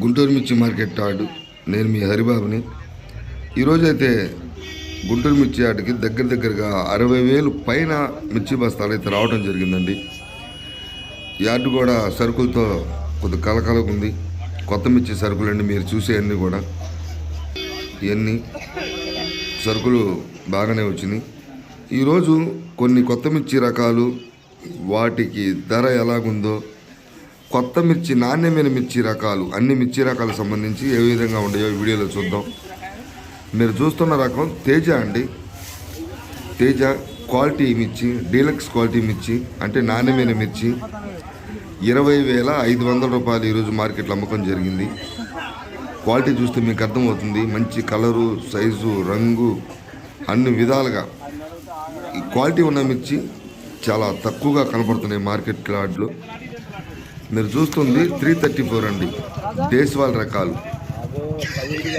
గుంటూరు మిర్చి మార్కెట్ ఆడు నేను మీ హరిబాబుని. ఈరోజైతే గుంటూరు మిర్చి ఆటకి దగ్గర దగ్గరగా అరవై వేలు పైన మిర్చి బస్తాలు అయితే రావడం జరిగిందండి యార్డు కూడా సరుకులతో కొద్ది కలకలకు ఉంది. కొత్త మిర్చి సరుకులండి మీరు చూసేవన్నీ కూడా. ఇవన్నీ సరుకులు బాగానే వచ్చినాయి. ఈరోజు కొన్ని కొత్త మిర్చి రకాలు వాటికి ధర ఎలాగుందో కొత్త మిర్చి నాణ్యమైన మిర్చి రకాలు అన్ని మిర్చి రకాలకు సంబంధించి ఏ విధంగా ఉన్నాయో వీడియోలో చూద్దాం. మీరు చూస్తున్న రకం తేజ అండి. తేజ క్వాలిటీ మిర్చి డీలక్స్ క్వాలిటీ మిర్చి అంటే నాణ్యమైన మిర్చి. ఇరవై వేల ఐదు వందల రూపాయలు ఈరోజు మార్కెట్లో అమ్మకం జరిగింది. క్వాలిటీ చూస్తే మీకు అర్థమవుతుంది. మంచి కలరు సైజు రంగు అన్ని విధాలుగా క్వాలిటీ ఉన్న మిర్చి చాలా తక్కువగా కనపడుతున్నాయి మార్కెట్ యార్డ్లో మీరు చూస్తుంది త్రీ థర్టీ ఫోర్ అండి దేశవాల్ రకాలు.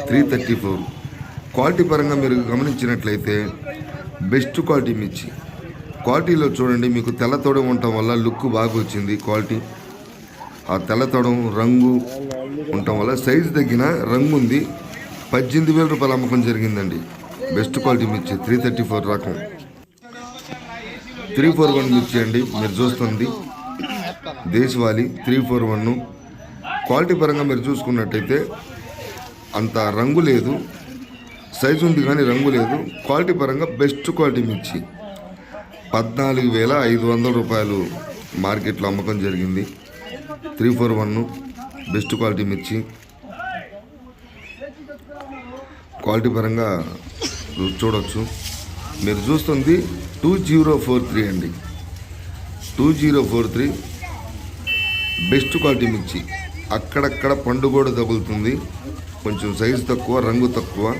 త్రీ థర్టీ ఫోర్ క్వాలిటీ పరంగా మీరు గమనించినట్లయితే బెస్ట్ క్వాలిటీ మిర్చి క్వాలిటీలో చూడండి మీకు తెల్లతోడం ఉండటం వల్ల లుక్ బాగా వచ్చింది క్వాలిటీ ఆ తెల్లతోడం రంగు ఉండటం వల్ల సైజు తగ్గిన రంగు ఉంది. పద్దెనిమిది వేల రూపాయలు అమ్మకం జరిగిందండి. బెస్ట్ క్వాలిటీ మిర్చి త్రీ థర్టీ ఫోర్ రకం. త్రీ ఫోర్ వన్ మిర్చి అండి మీరు చూస్తుంది. దేశవాళీ త్రీ ఫోర్ వన్. క్వాలిటీ పరంగా మీరు చూసుకున్నట్టయితే అంత రంగు లేదు. సైజు ఉంది కానీ రంగు లేదు. క్వాలిటీ పరంగా బెస్ట్ క్వాలిటీ మిర్చి పద్నాలుగు వేల ఐదు వందల రూపాయలు మార్కెట్లో అమ్మకం జరిగింది. Three four one best quality మిర్చి క్వాలిటీ పరంగా చూడవచ్చు మీరు చూస్తుంది టూ జీరో ఫోర్ త్రీ అండి. Two zero four three best quality మిర్చి. అక్కడక్కడ పండు కూడా తగులుతుంది. కొంచెం సైజు తక్కువ రంగు తక్కువ.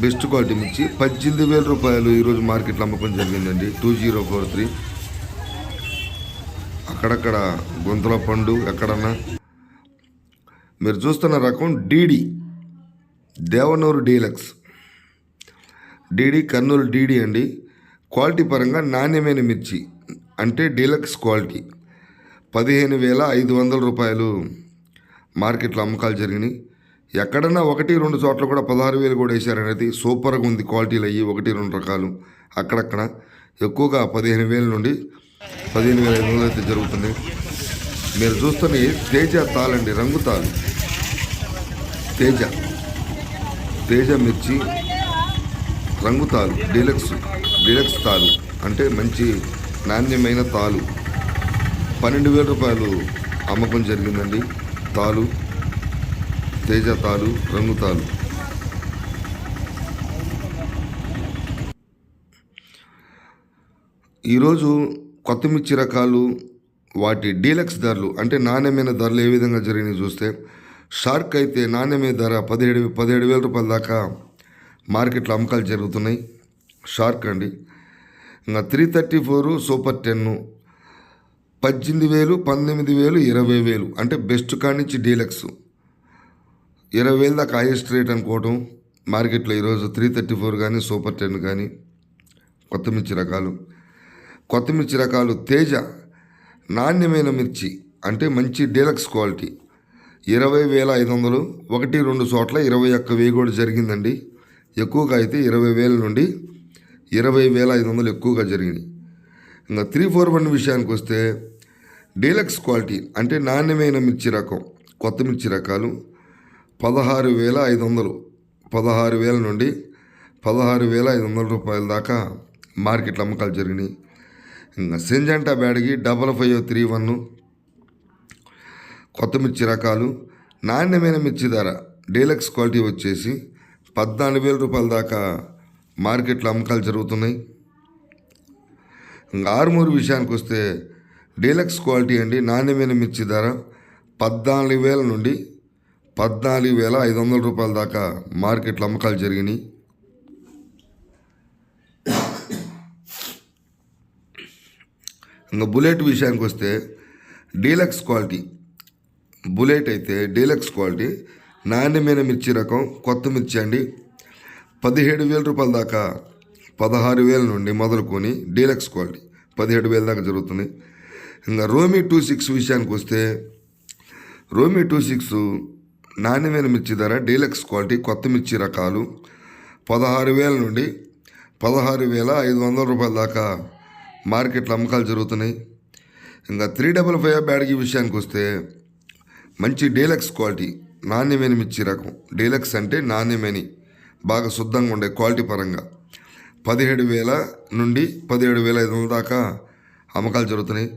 బెస్ట్ క్వాలిటీ మిర్చి. పద్దెనిమిది వేల రూపాయలు ఈరోజు మార్కెట్లో అమ్మకం జరిగిందండి. టూ జీరో ఫోర్ త్రీ అక్కడక్కడ గుంతల పండు ఎక్కడన్నా. మీరు చూస్తున్న రకం DD. Devanur deluxe. DD Kurnool DD అండి. క్వాలిటీ పరంగా నాణ్యమైన మిర్చి. అంటే డీలక్స్ క్వాలిటీ. పదిహేను వేల ఐదు వందల రూపాయలు మార్కెట్లో అమ్మకాలు జరిగినాయి. ఎక్కడన్నా ఒకటి రెండు చోట్ల కూడా పదహారు వేలు కూడా వేశారనేది సూపర్గా ఉంది క్వాలిటీలు అయ్యి ఒకటి రెండు రకాలు అక్కడక్కడ. ఎక్కువగా పదిహేను వేల నుండి పదిహేను వేల ఐదు వందలు అయితే జరుగుతుంది మీరు చూస్తున్న తేజ తాళండి రంగు తాలు తేజ. తేజ మిర్చి రంగు తాలు డీలక్స్ డీలక్స్ తాలు అంటే మంచి నాణ్యమైన తాలు పన్నెండు వేల రూపాయలు అమ్మకం జరిగిందండి. తాలు తేజ తాలు రంగు తాలు. ఈరోజు కొత్త మిర్చి రకాలు వాటి డీలక్స్ ధరలు అంటే నాణ్యమైన ధరలు ఏ విధంగా జరిగినాయి చూస్తే షార్క్ అయితే నాణ్యమైన ధర పదిహేడు పదిహేడు వేల రూపాయల దాకా మార్కెట్లో అమ్మకాలు జరుగుతున్నాయి. షార్క్ అండి. ఇంకా three thirty four super ten పద్దెనిమిది వేలు పంతొమ్మిది వేలు ఇరవై వేలు. అంటే బెస్ట్ కాడి నుంచి డీలక్స్. ఇరవై వేలు దాకా హైయెస్ట్ రేట్ అనుకోవటం మార్కెట్లో ఈరోజు త్రీ థర్టీ ఫోర్ కానీ సూపర్ టెన్ కానీ కొత్త మిర్చి రకాలు. కొత్త మిర్చి రకాలు తేజ నాణ్యమైన మిర్చి అంటే మంచి డీలక్స్ క్వాలిటీ. ఇరవై వేల ఐదు వందలు ఒకటి రెండు చోట్ల ఇరవై ఒక్క వెయ్యి కూడా జరిగిందండి. ఎక్కువగా అయితే ఇరవై వేల నుండి ఇరవై వేల ఐదు వందలు ఎక్కువగా జరిగినాయి. ఇంకా త్రీ ఫోర్ వన్ విషయానికి వస్తే డీలక్స్ క్వాలిటీ అంటే నాణ్యమైన మిర్చి రకం కొత్త మిర్చి రకాలు పదహారు వేల ఐదు వందలు. పదహారు వేల నుండి పదహారు వేల ఐదు వందల రూపాయల దాకా మార్కెట్లో అమ్మకాలు జరిగినాయి. ఇంకా సెంజంటా బ్యాడ్కి డబల్ ఫైవ్ త్రీ వన్ కొత్త మిర్చి రకాలు నాణ్యమైన మిర్చి ధర డీలక్స్ క్వాలిటీ వచ్చేసి పద్నాలుగు వేల రూపాయల దాకా మార్కెట్లో అమ్మకాలు జరుగుతున్నాయి. ఇంకా ఆరుమూరు విషయానికి వస్తే డీలక్స్ క్వాలిటీ అండి నాణ్యమైన మిర్చి ధర పద్నాలుగు వేల నుండి పద్నాలుగు వేల ఐదు వందల రూపాయల దాకా మార్కెట్లో అమ్మకాలు జరిగినాయి. ఇంకా బుల్లెట్ విషయానికి వస్తే డీలక్స్ క్వాలిటీ బుల్లెట్ అయితే డీలక్స్ క్వాలిటీ నాణ్యమైన మిర్చి రకం కొత్త మిర్చి అండి. పదిహేడు వేల రూపాయల దాకా పదహారు వేల నుండి మొదలుకొని డీలక్స్ క్వాలిటీ పదిహేడు వేల దాకా జరుగుతుంది. ఇంకా రోమీ టూ సిక్స్ విషయానికి వస్తే రోమీ టూ సిక్స్ నాణ్యమైన మిర్చి ధర డీలక్స్ క్వాలిటీ కొత్త మిర్చి రకాలు పదహారు వేల నుండి పదహారు వేల ఐదు వందల రూపాయల దాకా మార్కెట్లో అమ్మకాలు జరుగుతున్నాయి. ఇంకా త్రీ డబల్ ఫైవ్ బ్యాడ్కి విషయానికి వస్తే మంచి డీలక్స్ క్వాలిటీ నాణ్యమైన మిర్చి రకం. డీలక్స్ అంటే నాణ్యమైన బాగా శుద్ధంగా ఉండే క్వాలిటీ పరంగా. పదిహేడు వేల నుండి పదిహేడు వేల ఐదు వందల దాకా అమ్మకాలు జరుగుతున్నాయి.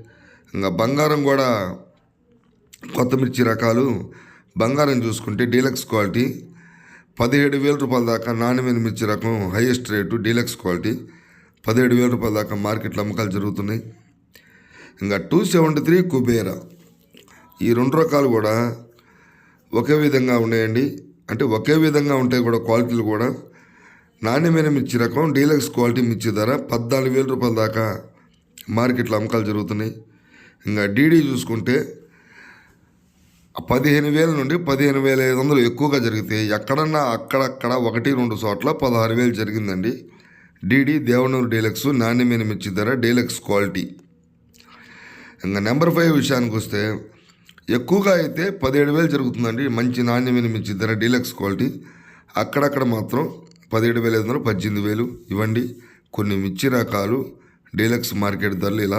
ఇంకా బంగారం కూడా కొత్త మిర్చి రకాలు. బంగారం చూసుకుంటే డీలక్స్ క్వాలిటీ పదిహేడు వేల రూపాయల దాకా నాణ్యమైన మిర్చి రకం హైయెస్ట్ రేటు డీలక్స్ క్వాలిటీ పదిహేడు వేల రూపాయల దాకా మార్కెట్లో అమ్మకాలు జరుగుతున్నాయి. ఇంకా టూ సెవెంటీ త్రీ కుబేరా. ఈ రెండు రకాలు కూడా ఒకే విధంగా ఉన్నాయండి. అంటే ఒకే విధంగా ఉంటాయి కూడా క్వాలిటీలు కూడా నాణ్యమైన మిర్చి రకం డీలక్స్ క్వాలిటీ మిర్చి ధర పద్నాలుగు వేల రూపాయల దాకా మార్కెట్లో అమ్మకాలు జరుగుతున్నాయి. ఇంకా డీడీ చూసుకుంటే పదిహేను వేల నుండి పదిహేను వేల ఐదు వందలు ఎక్కువగా జరిగితే ఎక్కడన్నా అక్కడక్కడ ఒకటి రెండు చోట్ల పదహారు వేలు జరిగిందండి. డీడీ దేవనూరు డీలక్స్ నాణ్యమైన మిర్చి ధర డీలక్స్ క్వాలిటీ. ఇంకా నెంబర్ ఫైవ్ విషయానికి వస్తే ఎక్కువగా అయితే పదిహేడు వేలు జరుగుతుందండి. మంచి నాణ్యమైన మిర్చి ధర డీలక్స్ క్వాలిటీ. అక్కడక్కడ మాత్రం పదిహేడు వేల ఐదు వందలు పద్దెనిమిది వేలు ఇవ్వండి. కొన్ని మిర్చి రకాలు డీలక్స్ మార్కెట్ ధరలు ఇలా